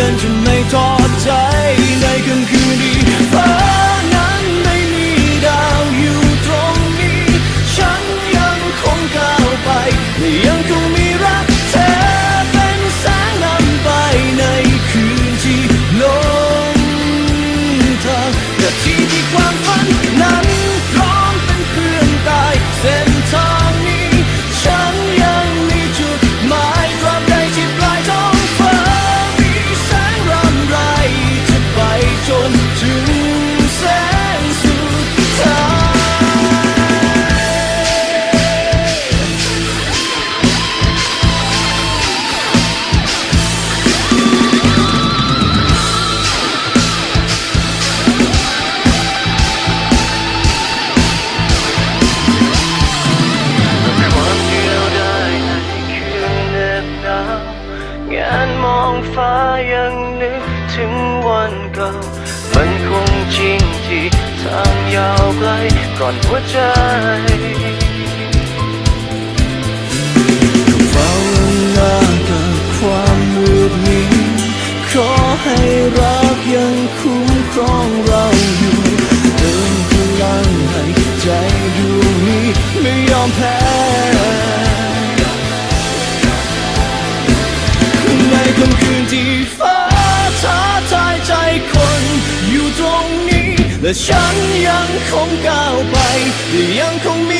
坚持没多久。 ถึงวันเก่า มันคงจริงที่ทางยาวไกลก่อนหัวใจเฝ้าหน้ากับความมืดมิดขอให้รักยังคุ้มครองเราอยู่เติมพลังให้ใจดวงนี้ไม่ยอมแพ้ในค่ำคืนที่ฟ้า และฉันยังคงก้าวไปและยังคงมี